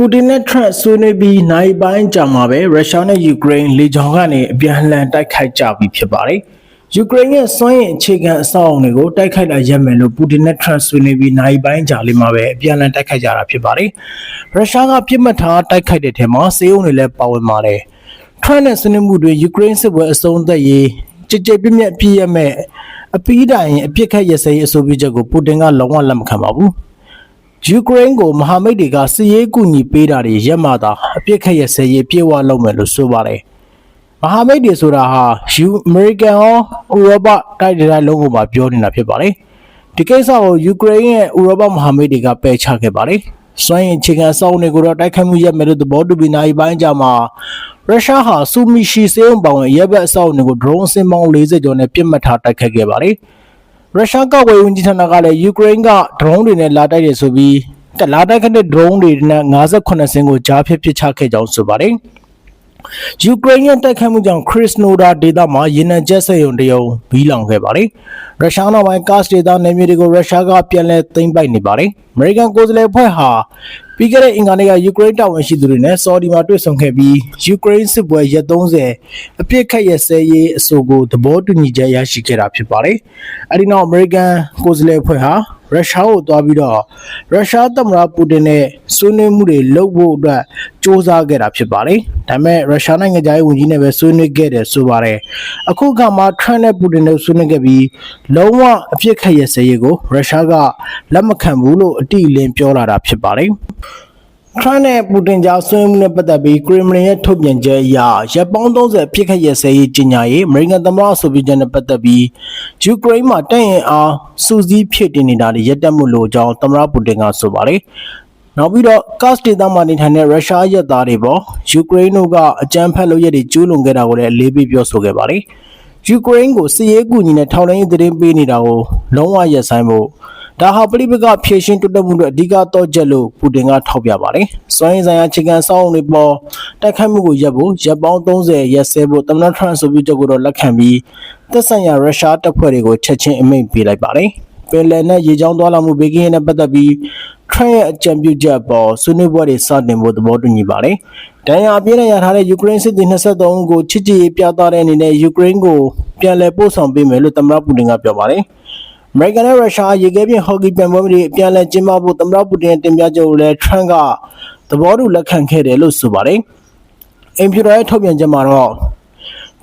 ပူတင်နဲ့ထရန့်ဆွေးနွေးပြီးနိုင်ပိုင်းကြာမှာပဲရုရှားနဲ့ယူကရိန်းလေကြောင်းကနေအပြန်အလှန်တိုက်ခိုက်ကြပြီးဖြစ်ပါတယ်။ယူကရိန်းရဲ့စွမ်းရည်အခြေခံအဆောက်အအုံတွေကိုတိုက်ခိုက်တာရပ်မယ်လို့ပူတင်နဲ့ထရန့်ဆွေးနွေးပြီးနိုင်ပိုင်းကြာလေးမှာပဲအပြန်အလှန်တိုက်ခိုက်ကြတာဖြစ်ပါတယ်။ရုရှားကပြစ်မှတ်ထားတိုက်ခိုက်တဲ့ထဲမှာစေအုံတွေလည်းပါဝင်ပါတယ်။ထရန့်နဲ့ဆွေးနွေးမှုတွေယူကရိန်းစစ်ပွဲအဆုံးသတ်ရေးကြည်ကြည်ပြည့်ပြည့်ပြည့်ရမဲ့အပီးတိုင်အပြစ်ခတ်ရစရေးအဆိုပြုချက်ကိုပူတင်ကလုံးဝလက်မခံပါဘူး။ ယူကရိန်းကိုမဟာမိတ်တွေကစစ်ရေးကူညီပေးတာတွေရက်မှသာအပြစ်ခတ်ရစရေးပြေဝလုပ်မယ်လို့ဆိုပါတယ်။မဟာမိတ်တွေဆိုတာဟာယူအမေရိကန်ရောဥရောပတိုက်တဲ့တိုင်းလုံးကိုပါပြောနေတာဖြစ်ပါတယ်။ဒီကိစ္စကိုယူကရိန်းရဲ့ဥရောပမဟာမိတ်တွေကပယ်ချခဲ့ပါတယ်။စွမ်းရင်အခြေခံစောင့်တွေကိုတော့တိုက်ခိုက်မှုရက်မယ်လို့သဘောတူပြီးနိုင်ပိုင်းကြမှာရုရှားဟာစူမီရှီစေုံပောင်ရဲ့ရပ်ဘက်အဆောက်အအုံတွေကို drone အစင်းပေါင်း40ကျော်နဲ့ပြစ်မှတ်ထားတိုက်ခိုက်ခဲ့ပါတယ်။ ရုရှားကောက်ဝေးဝန်ကြီးဌာနကလည်းယူကရိန်းက drone တွေနဲ့လာတိုက်တယ်ဆိုပြီးတက်လာတိုက်ခတ်တဲ့ drone တွေနဲ့58စင်းကိုကြားဖြတ်ပစ်ချခဲ့ကြောင်းဆိုပါတယ်။ယူကရိန်းရဲ့တိုက်ခိုက်မှုကြောင့်ခရစ်စနိုဒါဒေသမှာရေနံကျက်စက်ရုံတရုံဘီးလောင်ခဲ့ပါတယ်။ရုရှားနောက်ပိုင်းကာ့စ်ဒေသနယ်မြေတွေကိုရုရှားကပြန်လည်သိမ်းပိုက်နေပါတယ်။အမေရိကန်ကိုယ်စားလှယ်အဖွဲ့ဟာ ပြီးခဲ့တဲ့အင်္ဂါနေ့ကယူကရိန်းတာဝန်ရှိသူတွေနဲ့ဆော်ဒီမှာတွေ့ဆုံခဲ့ပြီးယူကရိန်းစစ်ပွဲရက်30အပြစ်ခတ်ရစဲရေးအဆိုကိုသဘောတူညီချက်ရရှိခဲ့တာဖြစ်ပါတယ်။အဲဒီနောက်အမေရိကန်ကိုယ်စားလှယ်အဖွဲ့ဟာ ရုရှားကိုသွားပြီးတော့ရုရှားသမ္မတပူတင်နဲ့ဆွေးနွေးမှုတွေလုပ်ဖို့အတွက်စ조사ခဲ့တာဖြစ်ပါတယ်။ဒါပေမဲ့ရုရှားနိုင်ငံသားရေးဝန်ကြီးနဲ့ပဲဆွေးနွေးခဲ့တယ်ဆိုပါတယ်။အခုကမှထရန့်နဲ့ပူတင်တို့ဆွေးနွေးခဲ့ပြီးလုံးဝအပြစ်ခတ်ရစဲရေးကိုရုရှားကလက်မခံဘူးလို့အတိအလင်းပြောလာတာဖြစ်ပါတယ်။ ထရန့်နဲ့ပူတင်ကြားဆွေးနွေးမှုနဲ့ပတ်သက်ပြီးကရမလင်ရဲ့ထုတ်ပြန်ချက်အရရပ်ပေါင်း30ပြစ်ခတ်ရစဲရေးကြီးညာရေးအမေရိကန်သမ္မတဆိုပြီးချက်နဲ့ပတ်သက်ပြီးယူကရိန်းမှာတပ်ရင်အားစူးစီးဖြစ်တင်နေတာတွေရပ်တန့်မှုလိုကြောင်းသမ္မတပူတင်ကဆိုပါတယ်။နောက်ပြီးတော့ကတ်စ်ဒေသမှာနေထိုင်တဲ့ရုရှားရဲသားတွေပေါ်ယူကရိန်းတို့ကအကြမ်းဖက်လုပ်ရက်တွေကျူးလွန်ခဲ့တာကိုလည်းအလေးပေးပြောဆိုခဲ့ပါတယ်။ယူကရိန်းကိုစစ်ရေးကူညီတဲ့ထောက်လှမ်းရေးသတင်းပေးနေတာကိုလုံးဝရပ်ဆိုင်းဖို့ ဒါဟာပဋိပက္ခဖြေရှင်းတိုးတက်မှုတွေအဓိကတော့ချက်လို့ပူတင်ကထောက်ပြပါတယ်။စွမ်းရည်ဆိုင်ရာအခြေခံစောင့်တွေပေါ်တိုက်ခိုက်မှုကိုရပ်ဖို့ရပ်ပေါင်း30ရက်စဲဖို့သမ္မတထရန့်ဆိုပြီးချက်ကိုတော့လက်ခံပြီးသက်ဆိုင်ရာရုရှားတပ်ဖွဲ့တွေကိုချက်ချင်းအမိန့်ပေးလိုက်ပါတယ်။ပင်လယ်နဲ့ရေကြောင်းသွားလာမှုဘေးကင်းရေးနဲ့ပတ်သက်ပြီးထရန့်ရဲ့အကြံပြုချက်ပေါ်ဆွေးနွေးပွဲတွေစတင်ဖို့သဘောတူညီပါတယ်။ဒဏ်ရာအပြင်းနဲ့ရထားတဲ့ယူကရိန်းစစ်သည်23ဦးကိုချစ်ကြည်ရေးပြသတဲ့အနေနဲ့ယူကရိန်းကိုပြန်လည်ပို့ဆောင်ပေးမယ်လို့သမ္မတပူတင်ကပြောပါတယ်။ အမေရိကန်နဲ့ရုရှားရေခဲပြင်ဟော်ကီပြိုင်ပွဲတွေအပြန်အလှန်ကျင်းပဖို့သမ္မတပူတင်ရဲ့တင်ပြချက်ကိုလည်းထရန့်ကသဘောတူလက်ခံခဲ့တယ်လို့ဆိုပါတယ်။အင်ဖြူတော်ရဲ့ထုတ်ပြန်ချက်မှာတော့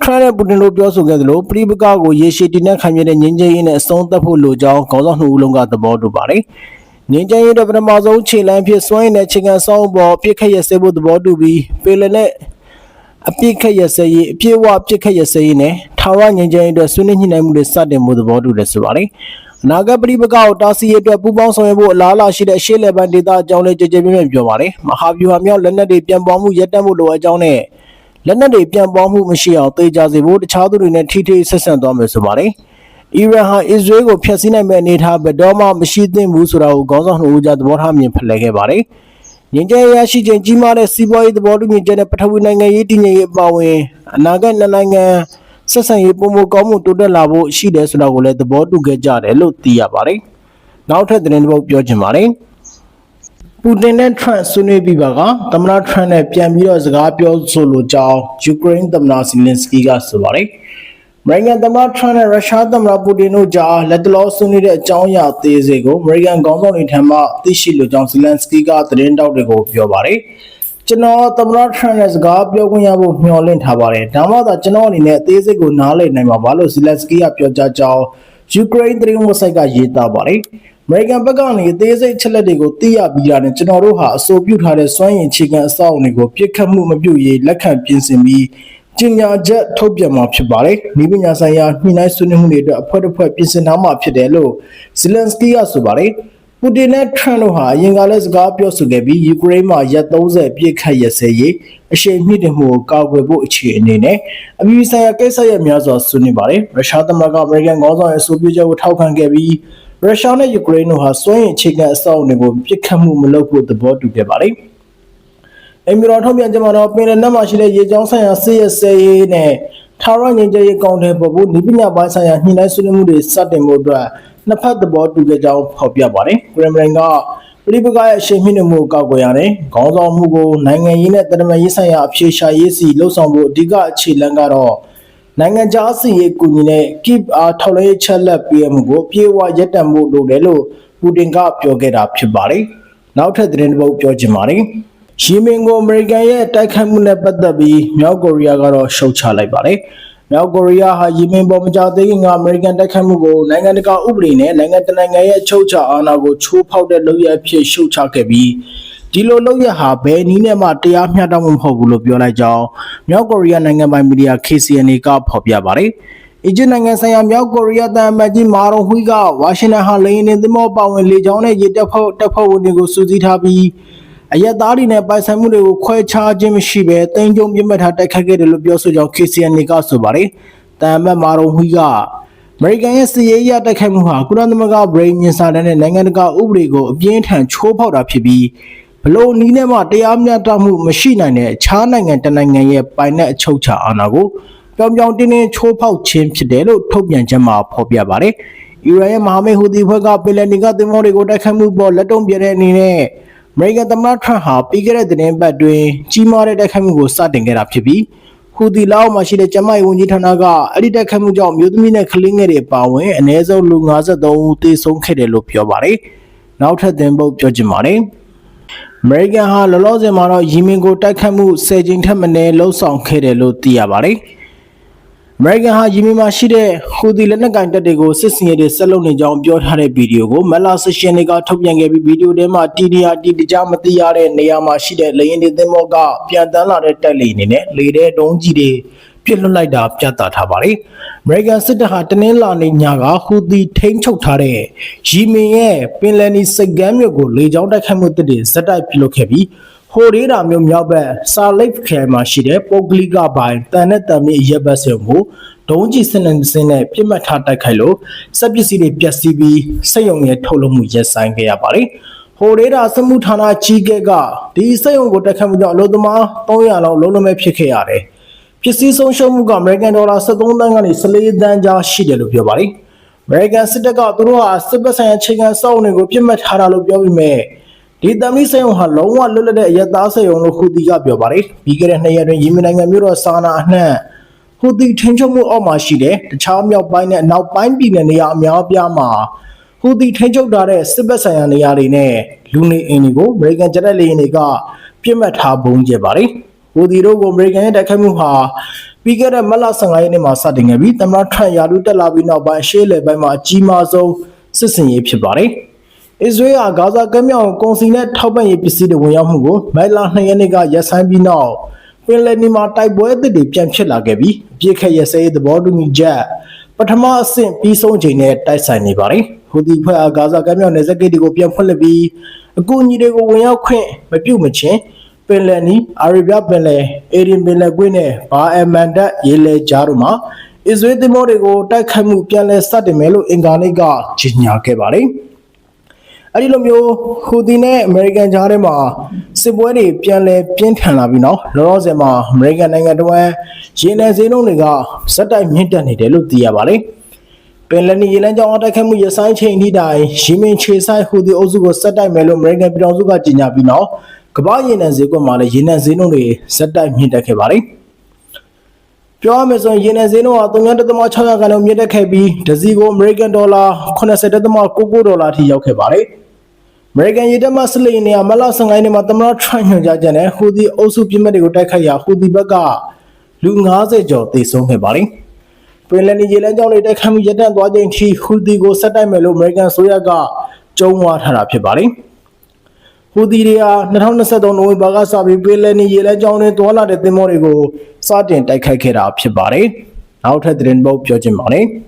ထရန့်နဲ့ပူတင်တို့ပြောဆိုခဲ့သလိုပြည်ပကကိုရေရှည်တည်နှံ့ခံရတဲ့ငြင်းချမ်းရေးနဲ့အဆုံးသတ်ဖို့လိုကြောင်းခေါင်းဆောင်နှစ်ဦးလုံးကသဘောတူပါတယ်။ငြင်းချမ်းရေးတဲ့ပထမဆုံးခြေလှမ်းဖြစ်စွမ်းရည်နဲ့ခြေခံဆောင်ပေါ်ပြစ်ခတ်ရစဲဖို့သဘောတူပြီးပေလနဲ့ အပြစ်ခတ်ရစဲရေးအပြည့်အဝပြစ်ခတ်ရစဲရေးနဲ့ထာဝရငြိမ်းချမ်းရေးအတွက်ဆွေးနွေးညှိနှိုင်းမှုတွေစတင်မှုသဘောတူတယ်ဆိုပါတယ်။အနာဂတ်ပြည်ပကကိုတာစီရေးအတွက်ပူးပေါင်းဆောင်ရွက်ဖို့အလားအလာရှိတဲ့အရှေ့လေပန်ဒေသအကြောင်းလေးကြည်ကြည်ပြည့်ပြည့်ပြောပါတယ်။မဟာဗျူဟာမြောက်လက်နက်တွေပြန်ပေါ်မှုရပ်တန့်မှုလိုအပ်ကြောင်းနဲ့လက်နက်တွေပြန်ပေါ်မှုမရှိအောင်တေချာစေဖို့တခြားသူတွေနဲ့ထိထိဆက်ဆံသွားမယ်ဆိုပါတယ်။အီရန်ဟာအစ္စရေးကိုဖျက်ဆီးနိုင်မဲ့အနေအထားဘယ်တော့မှမရှိသင့်ဘူးဆိုတာကိုခေါင်းဆောင်နှစ်ဦးကြားသဘောထားမြင်ဖလှယ်ခဲ့ပါတယ်။ ငင်းကြဲရရှိခြင်းကြီးမားတဲ့စီးပွားရေးသဘောတူညီချက်နဲ့ပထဝီနိုင်ငံရေးတည်ငြိမ်ရေးအပါအဝင်အနာဂတ်နှစ်နိုင်ငံဆက်ဆံရေးပုံမကောင်းမှုတိုးတက်လာဖို့ရှိတယ်ဆိုတာကိုလည်းသဘောတူခဲ့ကြတယ်လို့သိရပါတယ်။နောက်ထပ်သတင်းတစ်ပုဒ်ပြောချင်ပါတယ်။ပူတင်နဲ့ထရန့်ဆွေးနွေးပြီးပါကသမ္မတထရန့်နဲ့ပြန်ပြီးတော့စကားပြောဆိုလိုကြောင်းယူကရိန်းသမ္မတဇီလင်စကီကဆိုပါတယ်။အ မေရိကန်သမ္မတထရန့်နဲ့ရုရှားသမ္မတပူတင်တို့ကြားလက်တလောဆွေးနွေးတဲ့အကြောင်းအရာအသေးစိတ်ကိုအမေရိကန်ခေါင်းဆောင်တွေထံမှသိရှိလိုကြောင်းဇီလန်စကီကသတင်းတောက်တွေကိုပြောပါတယ်။ကျွန်တော်သမ္မတထရန့်နဲ့စကားပြောခွင့်ရဖို့မျှော်လင့်ထားပါတယ်။ဒါမှသာကျွန်တော်အနေနဲ့အသေးစိတ်ကိုနားလည်နိုင်မှာပါလို့ဇီလန်စကီကပြောကြားကြောင်းယူကရိန်းသတင်းဝက်ဆိုက်ကရေးသားပါတယ်။အမေရိကန်ဘက်ကနေအသေးစိတ်ချက်လက်တွေကိုသိရပြီးတာနဲ့ကျွန်တော်တို့ဟာအဆိုပြုထားတဲ့စွမ်းရည်အခြေခံအဆောက်အအုံတွေကိုပြစ်ခတ်မှုမပြုတ်ရေးလက်ခံပြင်ဆင်ပြီး ကျင်ညာချက်ထုတ်ပြန်မှာဖြစ်ပါတယ်။ဤပညာဆိုင်ရာညှိနှိုင်းဆွေးနွေးမှုတွေအတွက်အဖွဲ့တစ်ဖွဲ့ပြင်ဆင်ထားမှာဖြစ်တယ်လို့ဇီလန်စကီကဆိုပါတယ်။ပူတင်နဲ့ထရန့်တို့ဟာအရင်ကလည်းစကားပြောဆိုခဲ့ပြီးယူကရိန်းမှာရက်30ပြည့်ခတ်ရစဲရေးအရှိန်မြင့်တင်မှုကိုကာကွယ်ဖို့အခြေအနေနဲ့အပြည်ဆိုင်ရာကိစ္စရပ်များစွာဆွေးနွေးပါတယ်။ရုရှားသမ္မတကအမေရိကန်ခေါင်းဆောင်ရဲ့အဆိုပြုချက်ကိုထောက်ခံခဲ့ပြီးရုရှားနဲ့ယူကရိန်းတို့ဟာစွမ်းရည်အခြေခံအဆောက်အအုံတွေကိုပြစ်ခတ်မှုမလုပ်ဖို့သဘောတူခဲ့ပါတယ်။ အင်မီရောထုတ်ပြန်ကြမှာတော့ပင်လယ်နက်မှာရှိတဲ့ရေကြောင်းဆိုင်ရာစစ်ရစဲရေးနဲ့ထာဝရငြိမ်းချမ်းရေးကောင်တယ်ပေါ်ဖို့ဤပညာပိုင်းဆိုင်ရာညှိနှိုင်းဆွေးနွေးမှုတွေစတင်မှုအတွက်နှစ်ဖက်သဘောတူခဲ့ကြောင်းဖော်ပြပါတယ်။ကရမလင်ကပြည်ပကရဲ့အရှိန်မြင့်မှုကိုကောက်ွယ်ရတယ်။ခေါင်းဆောင်မှုကိုနိုင်ငံရေးနဲ့တရမရေးဆိုင်ရာအဖြေရှာရေးစီလှုပ်ဆောင်ဖို့အဓိကအခြေလှမ်းကတော့နိုင်ငံခြားစီရေးကူညီတဲ့ keep အားထောက်လှမ်းရေးချက်လက်ပေးမှုကိုပြေဝရပ်တန့်မှုလုပ်တယ်လို့ပူတင်ကပြောခဲ့တာဖြစ်ပါတယ်။နောက်ထပ်သတင်းတစ်ပုဒ်ပြောချင်ပါတယ်။ ရှီမင်ကိုအမေရိကန်ရဲ့တိုက်ခိုက်မှုနဲ့ပတ်သက်ပြီးမြောက်ကိုရီးယားကတော့ရှုတ်ချလိုက်ပါတယ်။မြောက်ကိုရီးယားဟာယီမင်ပေါ်မကြသေးခင်ကအမေရိကန်တိုက်ခိုက်မှုကိုနိုင်ငံတကာဥပဒေနဲ့နိုင်ငံတကာနိုင်ငံရဲ့အချုပ်အခြာအာဏာကိုချိုးဖောက်တဲ့လုပ်ရအဖြစ်ရှုတ်ချခဲ့ပြီးဒီလိုလုပ်ရဟာဘယ်နည်းနဲ့မှတရားမျှတမှုမဟုတ်ဘူးလို့ပြောလိုက်ကြောင်းမြောက်ကိုရီးယားနိုင်ငံပိုင်မီဒီယာ KCNA ကဖော်ပြပါတယ်။အီဂျစ်နိုင်ငံဆိုင်ရာမြောက်ကိုရီးယားတန်အမတ်ကြီးမာရွန်ဟွီကဝါရှင်တန်ဟာလေယာဉ်နဲ့သင်္ဘောပါဝင်လေကြောင်းနဲ့ရေတပ်ဖွဲ့တပ်ဖွဲ့ဝင်တွေကိုစူးစီးထားပြီး အရက်သားတွေနဲ့ပိုင်ဆိုင်မှုတွေကိုခွဲခြားခြင်းမရှိဘဲတင်ကြုံပြစ်မှတ်ထားတိုက်ခိုက်ခဲ့တယ်လို့ပြောဆိုကြောင်း KCNA ကဆိုပါတယ်။တန်အမတ်မာရွန်ဟွီကအမေရိကန်ရဲ့စီးရေးရတိုက်ခိုက်မှုဟာကုလသမဂ္ဂဗြိညင်စာတမ်းနဲ့နိုင်ငံတကာဥပဒေကိုအပြင်းထန်ချိုးဖောက်တာဖြစ်ပြီးဘလို့နီးနဲ့မှတရားမျှတမှုမရှိနိုင်တဲ့အခြားနိုင်ငံတစ်နိုင်ငံရဲ့ပိုင်နဲ့အချုပ်အခြာအာဏာကိုပြောင်ပြောင်တင်းတင်းချိုးဖောက်ခြင်းဖြစ်တယ်လို့ထုတ်ပြန်ချက်မှာဖော်ပြပါတယ်။အီရန်ရဲ့မဟာမိတ်ဟူသီဖွဲ့ကပင်လယ်နီကသင်္ဘောတွေကိုတိုက်ခိုက်မှုပေါ်လက်တုံ့ပြန်တဲ့အနေနဲ့ အမေရိကန်သမ္မတထရန့်ဟာပြီးခဲ့တဲ့သတင်းပတ်တွင်ကြီးမားတဲ့တိုက်ခိုက်မှုကိုစတင်ခဲ့တာဖြစ်ပြီးဟူသီလောက်မှာရှိတဲ့ကျမကြီးဝန်ကြီးဌာနကအဲ့ဒီတိုက်ခိုက်မှုကြောင့်မြို့သမီးနဲ့ကလေးငယ်တွေပါဝင်အ ਨੇ ဆုံးလူ53ဦးသေဆုံးခဲ့တယ်လို့ပြောပါတယ်။နောက်ထပ်သင်ပုတ်ပြောချင်ပါတယ်။အမေရိကန်ဟာလောလောဆယ်မှာတော့ယီမင်ကိုတိုက်ခတ်မှု၁၀ကြိမ်ထက်မနည်းလှုပ်ဆောင်ခဲ့တယ်လို့သိရပါတယ်။ အမေရိကန်ဟာယီမင်မှာရှိတဲ့ဟူသီလက်နက်ကင်တပ်တွေကိုစစ်စင်ရေးတွေဆက်လုပ်နေကြောင်းပြောထားတဲ့ဗီဒီယိုကိုမက်လာဆရှင်တွေကထုတ်ပြန်ခဲ့ပြီးဗီဒီယိုထဲမှာတီဒီယာတီတကြမသိရတဲ့နေရာမှာရှိတဲ့လေရင်တွေသင်းမောကပြန်တန်းလာတဲ့တက်လေအနေနဲ့လေတဲ့တုံးကြီးတွေပြစ်လွတ်လိုက်တာပြသထားပါတယ်။ American စစ်တပ်ဟာတနင်္လာနေ့ညကဟူသီထိန်းချုပ်ထားတဲ့ယီမင်ရဲ့ပင်လယ်နီစိတ်ကမ်းမြို့ကိုလေကြောင်းတိုက်ခိုက်မှုတစ်တွေဇက်တိုက်ပြုလုပ်ခဲ့ပြီး ဟိုဒေးတာမျိုးမြောက်ဘက်ဆာလိတ်ခရိုင်မှာရှိတဲ့ပုတ်ကလိကပိုင်းတန်နဲ့တန်မြေရပ်ဘက်စုံကိုဒုံးကျည်စနစ်စင်းနဲ့ပြစ်မှတ်ထားတိုက်ခိုက်လို့စက်ပစ္စည်းတွေပျက်စီးပြီးစိတ်ယုံရဲ့ထုတ်လုပ်မှုရပ်ဆိုင်းခဲ့ရပါတယ်။ဟိုဒေးတာစမှုဌာနကြီးကဲကဒီစိတ်ယုံကိုတိုက်ခိုက်မှုကြောင့်အလို့သမား300လောက်လုံးလုံးမဲ့ဖြစ်ခဲ့ရတယ်။ပစ္စည်းဆုံးရှုံးမှုက American Dollar 73တန်းကနေ14တန်းကြားရှိတယ်လို့ပြောပါတယ်။ American စစ်တပ်ကသူတို့ဟာစစ်ပတ်ဆိုင်ရာအခြေခံစောင့်တွေကိုပြစ်မှတ်ထားတာလို့ပြောပြီးမြဲ ဒီတမီစေယုံဟာလုံးဝလွတ်လပ်တဲ့အယက်သားစေယုံလို့ဟူတီကပြောပါတယ်ပြီးခဲ့တဲ့နှစ်ရက်တွင်ယီမင်နိုင်ငံမြို့တော်ဆာနာအနှံ့ဟူတီထင်းချုပ်မှုအောက်မှာရှိတဲ့တခြားမြောက်ပိုင်းနဲ့အနောက်ပိုင်းပြည်နယ်နေရာအများအပြားမှာဟူတီထင်းချုပ်ထားတဲ့စစ်ဘက်ဆိုင်ရာနေရာတွေနဲ့လူနေအိမ်တွေကိုအမေရိကန်ဂျက်လက်လေယာဉ်တွေကပြစ်မှတ်ထားပုံကျပါတယ်ဟူတီတို့ကိုအမေရိကန်ရဲ့တိုက်ခိုက်မှုဟာပြီးခဲ့တဲ့မတ်လ15ရက်နေ့မှာစတင်ခဲ့ပြီးသမ္မတထရန့်ယာလူတက်လာပြီးနောက်ပိုင်းရှေ့လေပိုင်းမှာအကြီးမားဆုံးစစ်စင်ရေးဖြစ်ပါတယ်။ အစ္စရေးကဂါဇာကမ်းမြောင်ကုန်စည်နဲ့ထောက်ပံ့ရေးပစ္စည်းတွေဝင်ရောက်မှုကိုမိုင်လာ2ရက်နေ့ကရပ်ဆိုင်းပြီးနောက်ပင်လယ်နီမှာတိုက်ပွဲအသစ်တွေပြန်ဖြစ်လာခဲ့ပြီးအပြစ်ခက်ရစဲသဘောတူညီချက်ပထမအဆင့်ပြီးဆုံးချိန်နဲ့တိုက်ဆိုင်နေပါတယ်။ဟူဒီဖွဲ့အားဂါဇာကမ်းမြောင်နယ်စပ်ဂိတ်တွေကိုပြန်ဖွင့်လှစ်ပြီးအကူအညီတွေကိုဝင်ရောက်ခွင့်မပြုမချင်းပင်လယ်နီအာရေဗျပင်လယ်အေဒင်ပင်လယ်ကွေ့နဲ့ဘာအမန်ဒတ်ရေလေကြားတို့မှာအစ္စရေးသင်္ဘောတွေကိုတိုက်ခိုက်မှုပြန်လည်စတင်မယ်လို့အင်ကာနိတ်ကကြေညာခဲ့ပါတယ်။ အဲ့ဒီလိုမျိုးဟူဒီနဲ့အမေရိကန်ကြားထဲမှာစစ်ပွဲတွေပြန်လဲပြင်းထန်လာပြီးနော်လောလောဆယ်မှာအမေရိကန်နိုင်ငံတော်ရေနံဈေးနှုန်းတွေကဇက်တိုက်မြင့်တက်နေတယ်လို့သိရပါတယ်ပင်လယ်နီရေလမ်းကြောင်းအတိုက်ခိုက်မှုရဆိုင်ချိန်ထိတိုင်ရီမင်ချေဆိုင်ဟူဒီအုပ်စုကိုစက်တိုက်မယ်လို့အမေရိကန်ပြည်ထောင်စုကကြေညာပြီးနောက်ကမ္ဘာရေနံဈေးကွက်မှာလည်းရေနံဈေးနှုန်းတွေဇက်တိုက်မြင့်တက်ခဲ့ပါတယ်ပြောရမယ်ဆိုရင်ရေနံဈေးနှုန်းဟာ3.600ခန်းလောက်မြင့်တက်ခဲ့ပြီးဒဇီကိုအမေရိကန်ဒေါ်လာ80.99ဒေါ်လာထိရောက်ခဲ့ပါတယ်။အ မေရိကန်ရေတပ်မှစလိနေရမလ15နှစ်မှာသမရထရန့်ညွှန်ကြားချက်နဲ့ဟူဒီအုပ်စုပြစ်မှတ်တွေကိုတိုက်ခိုက်ရာဟူဒီဘက်ကလူ90ကျော်သေဆုံးခဲ့ပါတယ်။ပင်လယ်နီရေလမ်းကြောင်းတွေတိုက်ခိုက်မှုရပ်တန့်သွားချိန်ထိဟူဒီကိုဆက်တိုက်မယ်လို့အမေရိကန်ဆိုရကကြုံးဝါထားတာဖြစ်ပါတယ်။ဟူဒီတွေဟာ2023နိုဝင်ဘာကစပြီးပင်လယ်နီရေလမ်းကြောင်းတွေတွာလာတဲ့သင်္ဘောတွေကိုစတင်တိုက်ခိုက်ခဲ့တာဖြစ်ပါတယ်။နောက်ထပ်သတင်းပုတ်ပြောချင်ပါတယ်။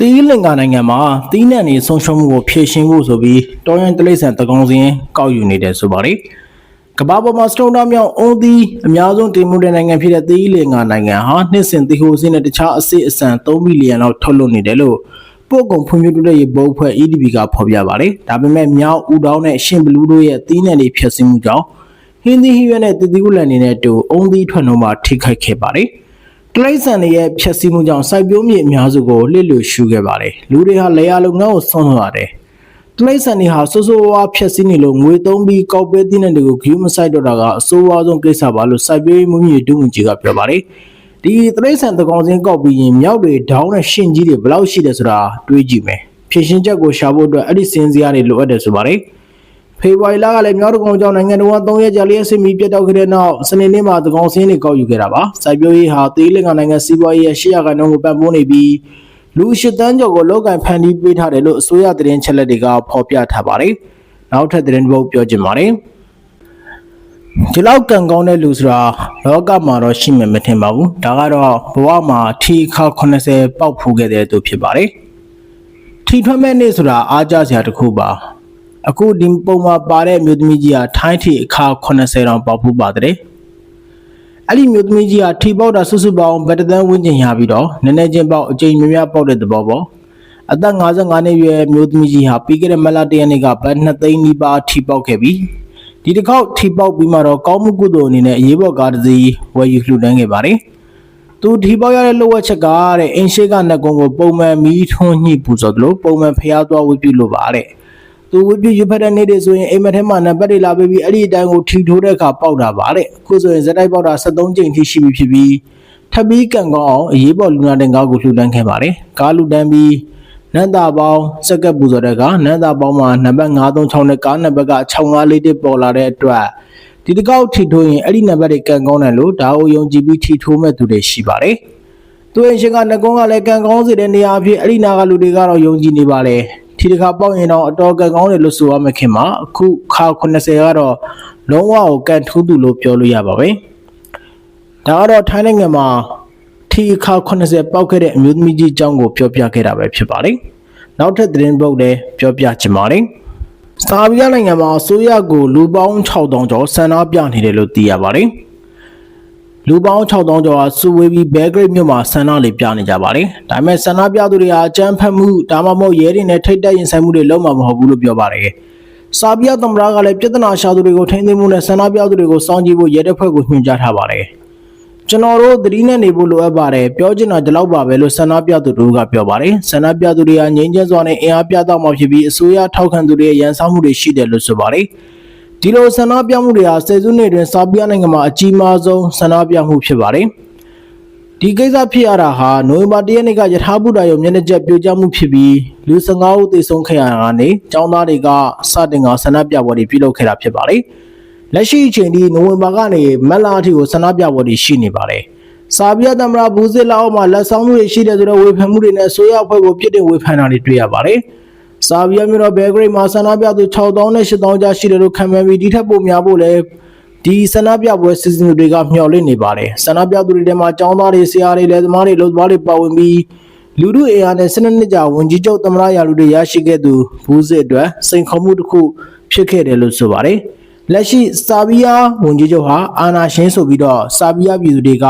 တီးလင်္ကာနိုင်ငံမှာတီးနှံနေဆုံးရှုံးမှုကိုဖြေရှင်းဖို့ဆိုပြီးတောရန်တလိษံတကောင်းစင်းကောက်ယူနေတယ်ဆိုပါလေကမ္ဘာပေါ်မှာစတုံတာမြောင်အုံးသီးအများဆုံးတင်မှုတဲ့နိုင်ငံဖြစ်တဲ့တီးလင်္ကာနိုင်ငံဟာနှစ်စဉ်တီဟိုစင်းနဲ့တခြားအစစ်အဆန်3ဘီလီယံလောက်ထုတ်လွှတ်နေတယ်လို့ပို့ကုန်ဖွံ့ဖြိုးတိုးတက်ရေးဘုတ်ဖွဲ့ EDB ကဖော်ပြပါတယ်ဒါပေမဲ့မြောက်ဦးတောင်းနဲ့ရှင်ဘလူးတို့ရဲ့တီးနှံတွေဖျက်ဆီးမှုကြောင့်ဟင်းသီးဟီးရွက်နဲ့တီတီကုလန်နေနဲ့တူအုံးသီးထွက်နှုံးမှာထိခိုက်ခဲ့ပါတယ်။ တလိษံတွေရဲ့ဖြက်စီးမှုကြောင့်စိုက်ပျိုးမြေအများစုကိုလှစ်လူရှူခဲ့ပါတယ်လူတွေဟာလေယာလုပ်ငန်းကိုဆွန့်လွှတ်ရတယ်တမိတ်ဆန်တွေဟာစိုးစိုးဝါးဝါးဖြက်စီးနေလို့ငွေသုံးပြီးကောက်ပဲသီးနှံတွေကိုဂယူးမဆိုင်တော့တာကအဆိုးဝါးဆုံးကိစ္စပါလို့စိုက်ပျိုးရေးမှုမြေဒုဝန်ကြီးကပြောပါတယ်။ဒီတမိတ်ဆန်သကောင်စင်းကောက်ပြီးရင်မြောက်တွေဒေါင်းနဲ့ရှင်ကြီးတွေဘယ်လောက်ရှိတယ်ဆိုတာတွေးကြည့်မယ်။ဖြည့်ရှင်းချက်ကိုရှာဖို့အတွက်အဲ့ဒီစင်းစရာတွေလိုအပ်တယ်ဆိုပါတယ်။ ဖေဖော်ဝါရီလကလည်းမြောက်တကောင်ကြောင့်နိုင်ငံတော်က3ရက်ကြာလျှက်စစ်မီပြတ်တောက်ခဲ့တဲ့နောက်စနေနေ့မှာသကောင်စင်းတွေကောက်ယူခဲ့တာပါ။စိုက်ပျိုးရေးဟာသေးလင်္ကာနိုင်ငံစီးပွားရေးရဲ့ရှေ့ရကန်တော့ကိုပံ့ပိုးနေပြီးလူရှိတန်းကျော်ကိုလောက်ကင်ဖန်တီးပေးထားတယ်လို့အစိုးရသတင်းချက်လက်တွေကဖော်ပြထားပါတယ်။နောက်ထပ်သတင်းတစ်ပုဒ်ပြောချင်ပါတယ်။ဒီလောက်ကံကောင်းတဲ့လူဆိုတာလောကမှာတော့ရှိမှမထင်ပါဘူး။ဒါကတော့ဘဝမှာထီခါ80ပေါက်ဖူးခဲ့တဲ့သူဖြစ်ပါတယ်။ထီထွက်မဲ့နေ့ဆိုတာအားကြစရာတစ်ခုပါ။ အခုဒီပုံမှာပါတဲ့မြို့သမီးကြီးကထိုင်းထီအခါ80တောင်ပေါက်ဖူးပါတယ်။အဲ့ဒီမျိုးသမီးကြီးကထီပေါက်တာဆွဆွပေါင်းဗက်တသန်းဝင်းကျင်ရပြီးတော့နည်းနည်းချင်းပေါက်အကျိန်များများပေါက်တဲ့သဘောပေါ့အသက်55နှစ်ရွယ်မျိုးသမီးကြီးဟာပြီးခဲ့တဲ့မလတရနေ့ကဗတ်2သိန်းနီးပါးထီပေါက်ခဲ့ပြီးဒီတစ်ခေါက်ထီပေါက်ပြီးမှတော့ကောင်းမှုကုသိုလ်အနေနဲ့အရေးပေါ်ကားတစ်စီးဝယ်ယူလှူဒန်းခဲ့ပါတယ်သူထီပေါက်ရတဲ့လိုဝက်ချက်ကတဲ့အင်းရှိကနက်ကုန်းကိုပုံမှန်မီးထွန်းညှိပူဇော်သလိုပုံမှန်ဖျားသွားဝတ်ပြုလို့ပါတဲ့ သူဝတ်ပြုရွတ်ဖက်တဲ့နေ့တွေဆိုရင်အိမ်မက်ထဲမှာနံပါတ်တွေလာပေးပြီးအဲ့ဒီအတိုင်းကိုထီထိုးတဲ့အခါပေါက်တာပါတဲ့အခုဆိုရင်ဇက်တိုက်ပေါက်တာ73ကြိမ်ထိရှိပြီဖြစ်ပြီးထပ်ပြီးကန်ကောင်းအောင်အရေးပေါ်လူနာတင်ကားကိုလှူဒန်းခဲ့ပါတယ်ကားလှူဒန်းပြီးနန္တာပေါင်းစက်ကပ်ပူဇော်တဲ့ကနန္တာပေါင်းမှာနံပါတ်936နဲ့ကားနံပါတ်က6541ပေါ်လာတဲ့အတွက်ဒီတစ်ကောက်ထီထိုးရင်အဲ့ဒီနံပါတ်တွေကန်ကောင်းတယ်လို့ဒါအိုယုံကြည်ပြီးထီထိုးမဲ့သူတွေရှိပါတယ်သူအရှင်ကငကုန်းကလည်းကံကောင်းစေတဲ့နေရာအဖြစ်အဲ့ဒီနာကလူတွေကတော့ယုံကြည်နေပါလေ ဒီတစ်ခါပေါက်ရင်တော့အတော်ကံကောင်းတယ်လို့ဆိုရမခင်မှာအခုခါ80ကတော့လုံးဝကိုကန်ထူးသူလို့ပြောလို့ရပါပဲဒါကတော့ထိုင်းနိုင်ငံမှာထီခါ80ပေါက်ခဲ့တဲ့အမျိုးသမီးကြီးအကြောင်းကိုပြောပြခဲ့တာပဲဖြစ်ပါတယ်နောက်ထပ်သတင်းပုတ်လည်းပြောပြချင်ပါတယ်စာဗီးယားနိုင်ငံမှာအစိုးရကိုလူပေါင်း6000ကျော်ဆန္ဒပြနေတယ်လို့သိရပါတယ် လူပေါင်း6000ကျော်ဟာစူဝေးပြီးဘဲဂရိတ်မြို့မှာဆန္ဒလေးပြနေကြပါတယ်။ဒါပေမဲ့ဆန္ဒပြသူတွေဟာအကြမ်းဖက်မှုဒါမှမဟုတ်ရဲတွေနဲ့ထိတ်တက်ရင်ဆိုင်မှုတွေလုပ်မှာမဟုတ်ဘူးလို့ပြောပါတယ်။စာဗီးယားသမ္မတကလည်းပြည်ထနာရှာသူတွေကိုထိန်းသိမ်းမှုနဲ့ဆန္ဒပြသူတွေကိုစောင့်ကြည့်ဖို့ရဲတပ်ဖွဲ့ကိုညွှန်ကြားထားပါတယ်။ကျွန်တော်တို့သတိနဲ့နေဖို့လိုအပ်ပါတယ်။ပြောချင်တာဒီလောက်ပါပဲလို့ဆန္ဒပြသူတို့ကပြောပါတယ်။ဆန္ဒပြသူတွေဟာငြိမ်းချမ်းစွာနဲ့အင်အားပြသမှာဖြစ်ပြီးအစိုးရထောက်ခံသူတွေရဲ့ရန်ဆောင်မှုတွေရှိတယ်လို့ဆိုပါတယ်။ ဒီလိုဆန္ဒပြမှုတွေဟာဆယ်စုနှစ်တွင်စာပြနိုင်ငံမှာအကြီးမားဆုံးဆန္ဒပြမှုဖြစ်ပါတယ်။ဒီကိစ္စဖြစ်ရတာဟာနိုဝင်ဘာ၁ရက်နေ့ကယထာဘုဒ္ဓယုံမျက်နှာကျက်ပြိုကျမှုဖြစ်ပြီးလူ15ဦးသေဆုံးခဲ့ရတာကနေចောင်းသားတွေကစတင်ကဆန္ဒပြပွဲတွေပြုလုပ်ခဲ့တာဖြစ်ပါတယ်။လက်ရှိအချိန်ထိနိုဝင်ဘာကနေမတ်လအထိကိုဆန္ဒပြပွဲတွေရှိနေပါတယ်။စာပြသမ္မတဘူးစစ်လာအောက်မှာလက်ဆောင်မှုတွေရှိတဲ့ဆိုတော့ဝေဖန်မှုတွေနဲ့ဆိုရအဖွဲ့ကိုပြစ်တင်ဝေဖန်တာတွေတွေ့ရပါတယ်။ စာဗီးယားမြို့တော်ဘဲဂရိတ်မှာဆန္ဒပြသူ6000နဲ့8000ကြားရှိတယ်လို့ခံမှန်းပြီးဒီထက်ပိုများဖို့လည်းဒီဆန္ဒပြပွဲစီစဉ်သူတွေကမျှော်လင့်နေပါတယ်ဆန္ဒပြသူတွေထဲမှာចောင်းသားတွေဆရာတွေလက်သမားတွေလူသမားတွေပါဝင်ပြီးလူမှုအေအားနဲ့စနစ်နှစ်ကြာဝန်ကြီးချုပ်သမ္မတရာလူတွေရရှိခဲ့သူဘူးစစ်အတွက်စိန်ခေါ်မှုတစ်ခုဖြစ်ခဲ့တယ်လို့ဆိုပါတယ်လက်ရှိစာဗီးယားဝန်ကြီးချုပ်ဟာအာနာရှင်ဆိုပြီးတော့စာဗီးယားပြည်သူတွေက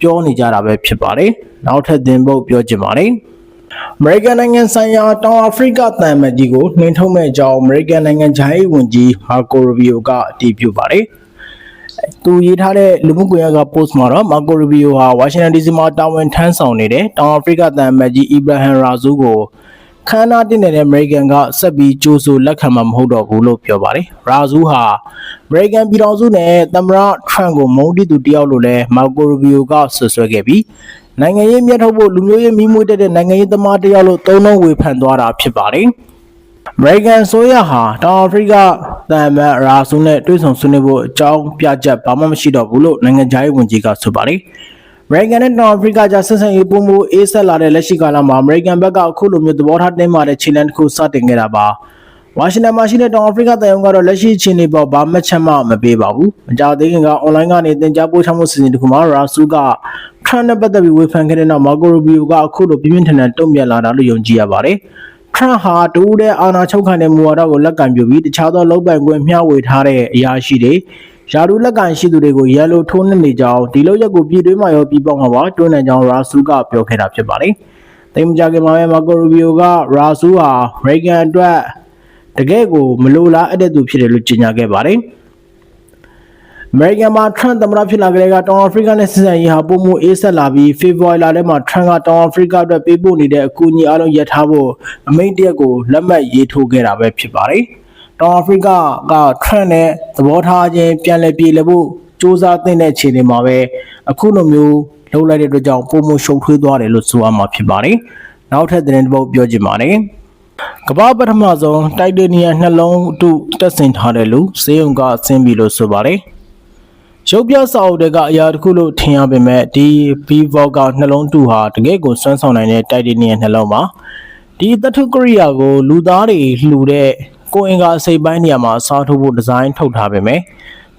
ပြောနေကြတာပဲဖြစ်ပါတယ်နောက်ထပ်သင်ပုတ်ပြောချင်ပါတယ် အမေရိကန်နိုင်ငံဆိုင်ရာတောင်အာဖရိကသံအမတ်ကြီးကိုနှင်ထုတ်မဲ့ကြောင်းအမေရိကန်နိုင်ငံခြားရေးဝန်ကြီးမာကိုရူဘီယိုကအတည်ပြုပါတယ်။သူရေးထားတဲ့လူမှုကွန်ရက်က post မှာတော့မာကိုရူဘီယိုဟာဝါရှင်တန် DC မှာတာဝန်ထမ်းဆောင်နေတဲ့တောင်အာဖရိကသံအမတ်ကြီးအီဗရာဟမ်ရာဇူကိုခန္ဓာတင်တဲ့အမေရိကန်ကဆက်ပြီးကြိုးဆိုလက်ခံမှာမဟုတ်တော့ဘူးလို့ပြောပါတယ်။ရာဇူဟာအမေရိကန်ပြည်ထောင်စုနဲ့သမ္မတထရန့်ကိုမုန်းတီသူတယောက်လို့လည်းမာကိုရူဘီယိုကဆွဆွဲခဲ့ပြီး နိုင်ငံရေးမြတ်ထုတ်ဖို့လူမျိုးရေးမိမွေးတက်တဲ့နိုင်ငံရေးသမားတစ်ယောက်လို့သုံးလုံးဝေဖန်သွားတာဖြစ်ပါတယ်။ American ဆိုရဟာတောင်အာဖရိကတန်မတ်ရာဆူနဲ့တွေ့ဆုံဆွေးနွေးဖို့အကြောင်းပြချက်ဘာမှမရှိတော့ဘူးလို့နိုင်ငံခြားရေးဝန်ကြီးကဆိုပါတယ်။ American နဲ့တောင်အာဖရိကကြားဆက်ဆံရေးပုံမှုအေးဆက်လာတဲ့လက်ရှိကာလမှာ American ဘက်ကအခုလိုမျိုးသဘောထားတင်းမာတဲ့ခြေလှမ်းတစ်ခုစတင်ခဲ့တာပါ။ဝါရှင်တန်မှာရှိတဲ့တောင်အာဖရိကတန်ယုံကတော့လက်ရှိအခြေအနေပေါ်ဘာမှချက်မှမပေးပါဘူး။မကြောက်သေးခင်ကအွန်လိုင်းကနေတင် जा ပို့ချမှုစီစဉ်တစ်ခုမှာရာဆူက ထရန့်နဲ့ပတ်သက်ပြီးဝေဖန်ခဲ့တဲ့နောက်မာကိုရိုဘီယိုကအခုလိုပြင်းပြင်းထန်ထန်တုံ့ပြန်လာတာလို့ယုံကြည်ရပါတယ်။ထရန့်ဟာတူးတဲ့အာဏာချုပ်ခံတဲ့မူဝါဒကိုလက်ကင်ပြုပြီးတခြားသောလုံပိုင်ခွင့်မျှဝေထားတဲ့အရာရှိတွေယာဒူလက်ကင်ရှိသူတွေကိုရန်လိုထိုးနှက်နေကြောင်းဒီလိုရက်ကိုပြည်တွင်းမှာရောပြည်ပမှာပါတွန်းနေကြောင်းရာဆူကပြောခဲ့တာဖြစ်ပါတယ်။တိမ်မကြခင်မှာပဲမာကိုရိုဘီယိုကရာဆူဟာအမေရိကန်အတွက်တကယ့်ကိုမလိုလားအပ်တဲ့သူဖြစ်တယ်လို့ကြေညာခဲ့ပါတယ်။ အမေရိကန်မှာ Trump သမ္မတဖြစ်လာကြတဲ့ကတောင်အာဖရိကနဲ့ဆက်ဆံရေးဟာပုံမှုအေးဆက်လာပြီး February လထဲမှာ Trump ကတောင်အာဖရိကအတွက်ပေးပို့နေတဲ့အကူအညီအလုံးရပ်ထားဖို့အမိန့်တရက်ကိုလက်မှတ်ရေးထိုးခဲ့တာပဲဖြစ်ပါတယ်။တောင်အာဖရိကက Trump နဲ့သဘောထားချင်းပြန်လည်ပြေလည်ဖို့စ조사သင့်တဲ့အခြေအနေမှာပဲအခုလိုမျိုးလှုပ်လိုက်တဲ့အတွက်ကြောင့်ပုံမှုရှုံထွေးသွားတယ်လို့ဆိုရမှာဖြစ်ပါတယ်။နောက်ထပ်သတင်းတစ်ပုဒ်ပြောချင်ပါတယ်။ကမ္ဘာပထမဆုံးတိုက်တေနီယမ်နှလုံးအတုတက်ဆင်ထားတဲ့လူစေယုံကဆင်းပြီလို့ဆိုပါတယ်။ ရုပ်ပြစာအုပ်တွေကအရာတစ်ခုလို့ထင်ရပေမဲ့ဒီ B-Vault ကနှလုံးတုဟာတကယ့်ကိုစွမ်းဆောင်နိုင်တဲ့တိုက်တေနီယမ်နှလုံးပါ။ဒီသတ္ထုကရိယာကိုလူသားတွေလှူတဲ့ကိုယ်အင်္ဂါအစိပ်ပိုင်းနေရာမှာစားထိုးဖို့ဒီဇိုင်းထုတ်ထားပေမဲ့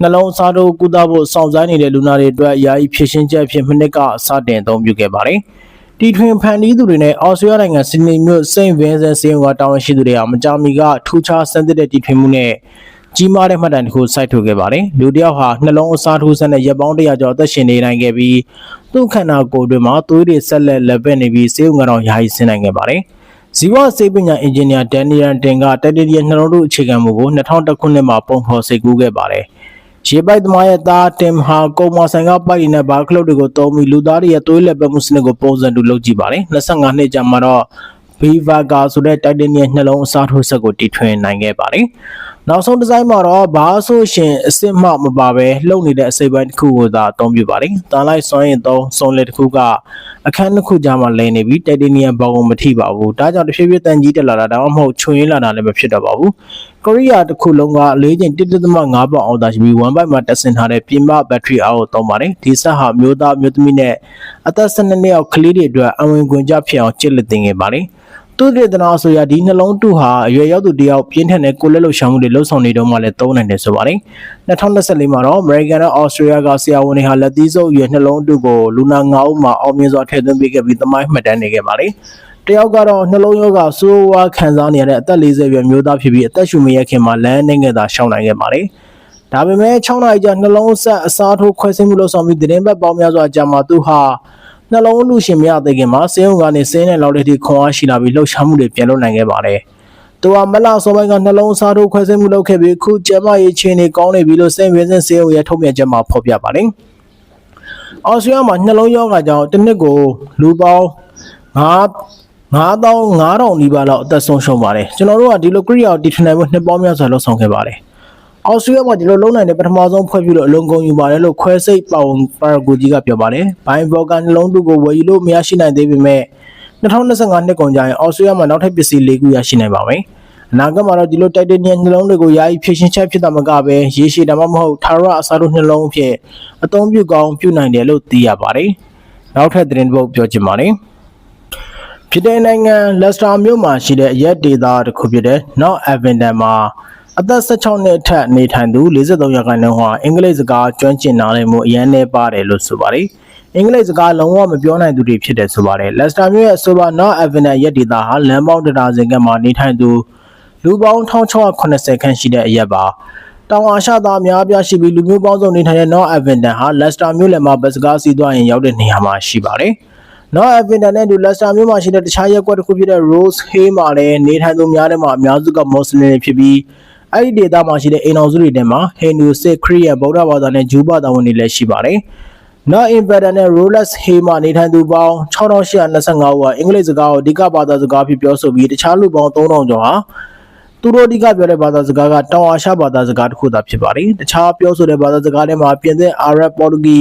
နှလုံးစားထိုးကုသဖို့စောင့်ဆိုင်းနေတဲ့လူနာတွေအတွက်ယာယီဖြစ်ရှင်းချက်အဖြစ်မိနစ်ကစတင်အသုံးပြုခဲ့ပါတယ်။တီထွင်ဖန်တီးသူတွေနဲ့အော်စတြေးလျနိုင်ငံဆင်နီမြို့စိန့်ဗင်းဆန်စီယုံကတာဝန်ရှိသူတွေဟာမကြာမီကထူးခြားဆန်းသစ်တဲ့တီထွင်မှုနဲ့ ကြီးမားတဲ့မှတ်တမ်းတစ်ခုစိုက်ထုတ်ခဲ့ပါတယ်။လူတစ်ယောက်ဟာနှလုံးအစားထိုးစက်နဲ့ရပ်ပေါင်း100ကျော်အသက်ရှင်နေနိုင်ခဲ့ပြီးသူ့ခန္ဓာကိုယ်တွင်မှာသွေးတွေဆက်လက်လက်ပတ်နေပြီးစေယုံကတော့ယာယီဆင်းနိုင်ခဲ့ပါတယ်။ဇီဝစေပညာအင်ဂျင်နီယာဒန်နီယယ်တင်ကတိုက်တေရီယနှလုံးတို့အခြေခံမှုကို2000ခုနှစ်မှာပုံဖော်စိတ်ကူးခဲ့ပါတယ်။ရေပိုက်သမားရဲ့သားတင်ဟာကုံမဆိုင်ကပိုက်ရည်နဲ့ဘာကလုတ်တွေကိုတုံးပြီးလူသားတွေရဲ့သွေးလက်ပတ်မှုစနစ်ကိုပုံစံတူလုပ်ကြည့်ပါတယ်။25နှစ်ကြာမှာတော့ Vivaga ဆိုတဲ့တိုက်တေနီယနှလုံးအစားထိုးစက်ကိုတီထွင်နိုင်ခဲ့ပါတယ်။နောက်ဆုံးဒီဇိုင်းမှာတော့ဘာဆိုရှင်အစစ်မှမပါပဲလှုပ်နေတဲ့အစိပ်ပိုင်းတစ်ခုကိုသာအသုံးပြုပါတယ်။တန်လိုက်စွမ်းရင်သုံးစုံလက်တစ်ခုကအခန်းတစ်ခုကြားမှာလဲနေပြီးတိုက်တေနီယဘောင်ကိုမထိပါဘူး။ဒါကြောင့်တစ်ဖြည်းဖြည်းတန်ကြီးတက်လာတာဒါမှမဟုတ်ချွင်ရင်းလာတာလည်းမဖြစ်တော့ပါဘူး။ကိုရီးယားတစ်ခုလုံးကအလေးချိန်1.5ပေါင်အောင်သာရှိပြီး1ဘိုက်မှာတက်ဆင်ထားတဲ့ပြင်ပဘက်ထရီအားကိုသုံးပါတယ်။ဒီဆက်ဟာမျိုးသားမျိုးသမီးနဲ့အသက်12နှစ်အောက်ကလေးတွေအတွက်အဝင်ခွင့်ကြဖြစ်အောင်ကျစ်လက်တင်ခဲ့ပါတယ်။ သူတေသနာဆိုရာဒီနှလုံးတုဟာအရွယ်ရောက်သူတယောက်ပြင်းထန်တဲ့ကိုလက်လှုပ်ရှားမှုတွေလှုပ်ဆောင်နေတော့မှလည်းသုံးနိုင်တယ်ဆိုပါတယ်။2024မှာတော့ American နဲ့ Australia ကဆရာဝန်တွေဟာလက်သီးစုပ်အရွယ်နှလုံးတုကိုလူနာ9ဦးမှာအောင်မြင်စွာထည့်သွင်းပေးခဲ့ပြီးသမိုင်းမှတ်တမ်းနေခဲ့ပါတယ်။တယောက်ကတော့နှလုံးရောဂါဆိုးဝါးခံစားနေရတဲ့အသက်40ရွယ်မျိုးသားဖြစ်ပြီးအသက်ရှူမရခင်မှာလမ်းနေငယ်သာရှောင်နိုင်ခဲ့ပါတယ်။ဒါပေမဲ့6နာရီကြာနှလုံးဆက်အစားထိုးခွဲစိတ်မှုလုပ်ဆောင်ပြီးသတင်းပတ်ပေါင်းများစွာကြာမှာသူဟာ နှလုံးလူရှင်မရသေးခင်မှာစေယုံကနေစင်းတဲ့လောက်တဲ့ထိခွန်အားရှိလာပြီးလှုပ်ရှားမှုတွေပြန်လုပ်နိုင်ခဲ့ပါတယ်။သူဟာမလစောပိုင်းကနှလုံးစားထိုးခွဲစိတ်မှုလုပ်ခဲ့ပြီးခုကျမရေးချင်းတွေကောင်းနေပြီလို့စိတ်ဝင်းစင်စေယုံရဲ့ထုတ်ပြန်ချက်မှာဖော်ပြပါတယ်။အော်စတြေးလျမှာနှလုံးရောဂါကြောင့်တစ်နှစ်ကိုလူပေါင်း9 9500နီးပါးလောက်အသက်ဆုံးရှုံးပါတယ်ကျွန်တော်တို့ကဒီလိုကိရိယာကိုတည်ထွင်နိုင်ဖို့နှစ်ပေါင်းများစွာလှုပ်ဆောင်ခဲ့ပါတယ် အော်စတြေးလျမှာဒီလိုလုံနိုင်တဲ့ပထမဆုံးဖွဲ့ပြုလို့အလုံးကုန်ယူပါတယ်လို့ခွဲစိတ်ပါဝင်ပါရဂူကြီးကပြောပါတယ်။ဘိုင်ဘော်ကန်နှလုံးသူကိုဝယ်ယူလို့မရရှိနိုင်သေးပေမဲ့2025နှစ်ကုန်ကျရင်အော်စတြေးလျမှာနောက်ထပ်ပစ္စည်း၄ခုရရှိနိုင်ပါမယ်။အနာဂတ်မှာတော့ဒီလိုတိုက်တေနီယမ်နှလုံးတွေကိုယာယီဖြည့်ရှင်းချက်ဖြစ်တာမကပဲရေရှည်ဒါမှမဟုတ်ထာဝရအစားထိုးနှလုံးအဖြစ်အသုံးပြုကောင်းပြုနိုင်တယ်လို့သိရပါတယ်။နောက်ထပ်သတင်းတစ်ပုဒ်ပြောချင်ပါတယ်။ဖြစ်တဲ့နိုင်ငံလက်စတာမြို့မှာရှိတဲ့ရက်ဒေတာတစ်ခုဖြစ်တဲ့ North Avendon မှာ အသက်16နှစ်အထက်နေထိုင်သူ43ရာခိုင်နှုန်းဟာအင်္ဂလိပ်စကားကျွမ်းကျင်နားလည်မှုအရန်နေပါတယ်လို့ဆိုပါတယ်။အင်္ဂလိပ်စကားလုံးဝမပြောနိုင်သူတွေဖြစ်တယ်ဆိုပါတယ်။လက်စတာမြို့ရဲ့ဆိုပါနော်အဗင်နရက်ဒေတာဟာလမ်းပေါင်းတရာစင်ကမှာနေထိုင်သူလူပေါင်း1680ခန့်ရှိတဲ့အရက်ပါ။တောင်အာရှသားအများအပြားရှိပြီးလူမျိုးပေါင်းစုံနေထိုင်တဲ့ North Avendon ဟာ Leicester မြို့လယ်မှာဘတ်စကားစီးသွားရင်ရောက်တဲ့နေရာမှာရှိပါတယ်။ North Avendon နဲ့ဒူ Leicester မြို့မှာရှိတဲ့တခြားရပ်ကွက်တစ်ခုဖြစ်တဲ့ Rose Hay မှာလည်းနေထိုင်သူများထဲမှာအများစုကမွတ်စလင်တွေဖြစ်ပြီး အဲ့ဒီဒေသမှာရှိတဲ့အိမ်တော်စုတွေထဲမှာဟိန္ဒူစစ်ခရစ်ယာန်ဗုဒ္ဓဘာသာနဲ့ဂျူးဘာသာဝင်တွေလည်းရှိပါတယ်။ Not Inverter နဲ့ Rolex Hay မှာနေထိုင်သူပေါင်း6825ဦးဟာအင်္ဂလိပ်စကားကိုအဓိကဘာသာစကားဖြစ်ပြောဆိုပြီးတခြားလူပေါင်း3000ကျော်ဟာသူတို့အဓိကပြောတဲ့ဘာသာစကားကတောင်အာရှဘာသာစကားတစ်ခုသာဖြစ်ပါတယ်။တခြားပြောဆိုတဲ့ဘာသာစကားတွေမှာပြင်သစ်အာရပ်ပေါ်တူဂီ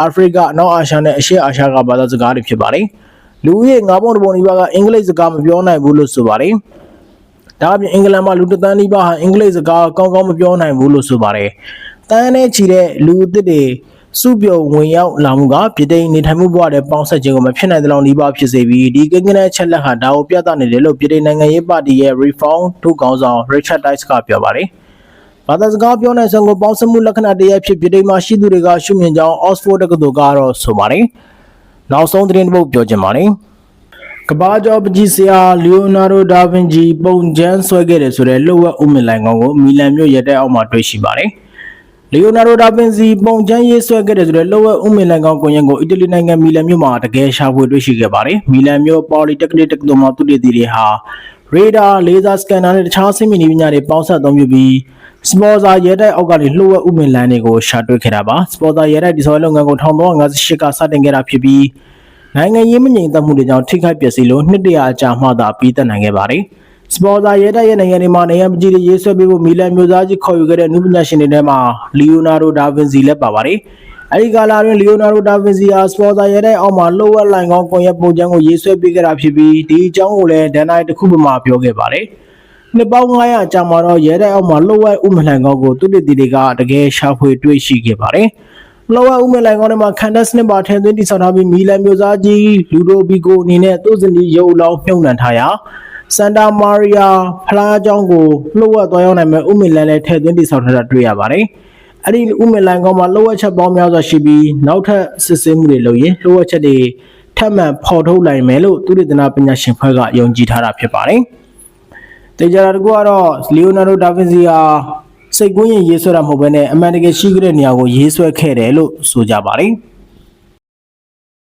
အာဖရိကအနောက်အာရှနဲ့အရှေ့အာရှကဘာသာစကားတွေဖြစ်ပါတယ်။လူဦးရေ9ပုံတပုံနီးပါးကအင်္ဂလိပ်စကားမပြောနိုင်ဘူးလို့ဆိုပါတယ်။ ဒါအပြင်အင်္ဂလန်မှာလူတစ်သန်းနီးပါးဟာအင်္ဂလိပ်စကားကောင်းကောင်းမပြောနိုင်ဘူးလို့ဆိုပါတယ်။တန်းနဲ့ချီတဲ့လူအသစ်တွေစုပြုံဝင်ရောက်လာမှုကပြည်ထိုင်နေထိုင်မှုဘဝတဲ့ပေါင်းဆက်ခြင်းကိုမဖြစ်နိုင်တဲ့လောက်နီးပါးဖြစ်စေပြီးဒီကိန်းဂဏန်းချက်လက်ဟာဒါကိုပြသနေတယ်လို့ပြည်ထိုင်နိုင်ငံရေးပါတီရဲ့ Reform ထုတ်ခေါင်းဆောင် Richard Dice ကပြောပါတယ်။ဘာသာစကားပြောနိုင်စံကိုပေါင်းစပ်မှုလက္ခဏာတရဖြစ်ပြည်ထိုင်မှာရှိသူတွေကရှုမြင်ကြောင်း Oxford တက္ကသိုလ်ကတော့ဆိုပါတယ်။နောက်ဆုံးသတင်းတစ်ပုဒ်ပြောချင်ပါတယ်။ ကဘာကျော်ပကြီးဆရာလီယိုနာဒိုဒါဗင်ဂျီပုံကျန်းဆွဲခဲ့တယ်ဆိုတဲ့လှုပ်ဝက်ဥမင်လိုင်ကောင်ကိုမီလန်မြို့ရဲတဲ့အောက်မှာတွေ့ရှိပါတယ်။လီယိုနာဒိုဒါဗင်ဂျီပုံကျန်းရေးဆွဲခဲ့တယ်ဆိုတဲ့လှုပ်ဝက်ဥမင်လိုင်ကောင်ကိုရင်ကိုအီတလီနိုင်ငံမီလန်မြို့မှာတကယ်ရှာဖွေတွေ့ရှိခဲ့ပါတယ်။မီလန်မြို့ပေါ်လီတက်ကနစ်တက္ကသိုလ်မှာသူတည်တည်တွေဟာရေဒါလေဆာစကန်နာနဲ့တခြားစိမ့်မြင့်နည်းပညာတွေပေါင်းစပ်အသုံးပြုပြီးစပေါ်ဆာရဲတိုက်အောက်ကနေလှုပ်ဝက်ဥမင်လန်တွေကိုရှာတွေ့ခဲ့တာပါစပေါ်ဆာရဲတိုက်ဒီဆိုလုပ်ငန်းကို1358ကစတင်ခဲ့တာဖြစ်ပြီး နိုင်ငံရေးမငြိမ်သက်မှုတွေကြောင့်ထိခိုက်ပျက်စီးလို့နှစ်တရာအကြာမှသာပြီးသက်နိုင်ခဲ့ပါတယ်စပေါ်ဆာရဲတိုက်ရဲ့နိုင်ငံတွေမှာနိုင်ငံပကြီးတွေရေးဆွဲပေးဖို့မီလန်မျိုးသားကြီးခေါ်ယူခဲ့တဲ့နုပညာရှင်တွေထဲမှာလီယိုနာဒိုဒါဗင်စီလည်းပါပါတယ်အဲဒီကာလာတွင်လီယိုနာဒိုဒါဗင်စီဟာစပေါ်ဆာရဲတိုက်အောက်မှာလှုပ်ဝက်လိုင်ကောင်းကွန်ရက်ပုံချမ်းကိုရေးဆွဲပေးခဲ့တာဖြစ်ပြီးဒီအကြောင်းကိုလည်းဒန်နိုင်တစ်ခုမှမပြောခဲ့ပါတယ်နှစ်ပေါင်း900ကြာမှာတော့ရဲတိုက်အောက်မှာလှုပ်ဝက်ဥမလှန်ကောင်းကိုသူတည်တည်တွေကတကယ်ရှာဖွေတွေ့ရှိခဲ့ပါတယ်။ လှုပ်ဝက်ဥမလှန်ကောင်းထဲမှာခန်ဒက်စနစ်ပါထည့်သွင်းတည်ဆောက်ထားပြီးမီလန်မျိုးသားကြီးလူဒိုဘီကိုအနေနဲ့သူ့စနီရုပ်အလောင်းမြုပ်နှံထားရာစန်တာမာရီယာဖလားကျောင်းကိုလှုပ်ဝက်သွားရောက်နိုင်မဲ့ဥမလန်လည်းထည့်သွင်းတည်ဆောက်ထားတာတွေ့ရပါတယ်။အဲ့ဒီဥမလန်ကောင်းမှာလှုပ်ဝက်ချက်ပေါင်းများစွာရှိပြီးနောက်ထပ်စစ်ဆေးမှုတွေလုပ်ရင်လှုပ်ဝက်ချက်တွေထပ်မံဖော်ထုတ်နိုင်မယ်လို့သူရည်တနာပညာရှင်ဖွဲ့ကယုံကြည်ထားတာဖြစ်ပါတယ်။တေချာတာတကူကတော့လီယိုနာဒိုဒါဗင်စီဟာ စိတ်ကူးရင်ရေးဆွဲတာမဟုတ်ဘဲနဲ့အမှန်တကယ်ရှိခဲ့တဲ့နေရာကိုရေးဆွဲခဲ့တယ်လို့ဆိုကြပါတယ်။